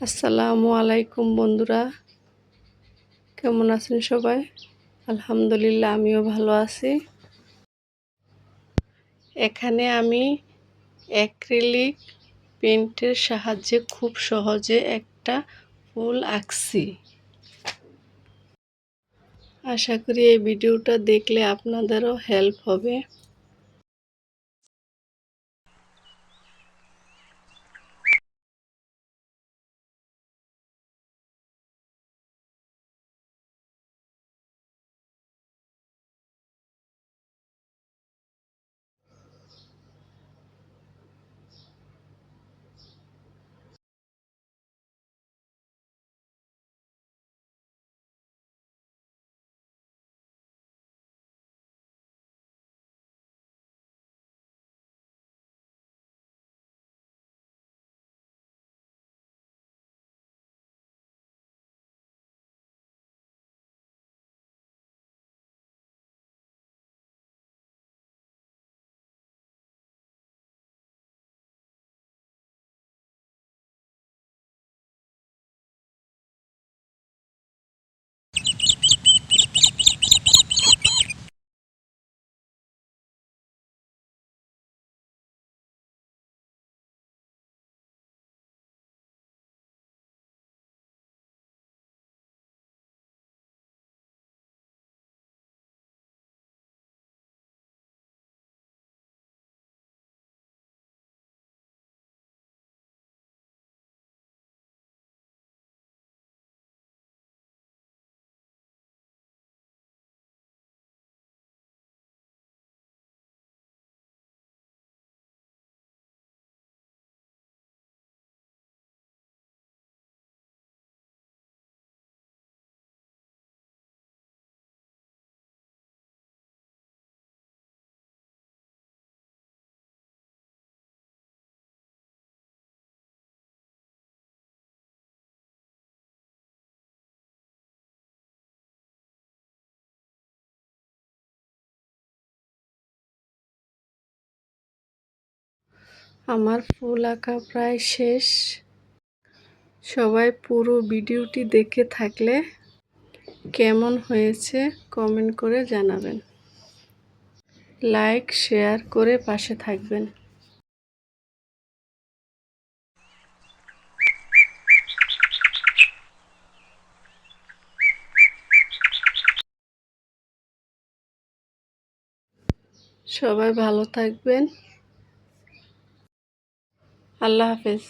আসসালামু আলাইকুম বন্ধুরা। কেমন আছেন সবাই? আলহামদুলিল্লাহ, আমিও ভালো আছি। এখানে আমি অ্যাক্রিলিক পেন্টের সাহায্যে খুব সহজে একটা ফুল আঁকছি। আশা করি এই ভিডিওটা দেখলে আপনাদেরও হেল্প হবে। আমার ফুল আঁকা প্রায় শেষ। সবাই পুরো ভিডিওটি দেখে থাকলে কেমন হয়েছে কমেন্ট করে জানাবেন। লাইক, শেয়ার করে পাশে থাকবেন। সবাই ভালো থাকবেন। আল্লাহ হাফেজ।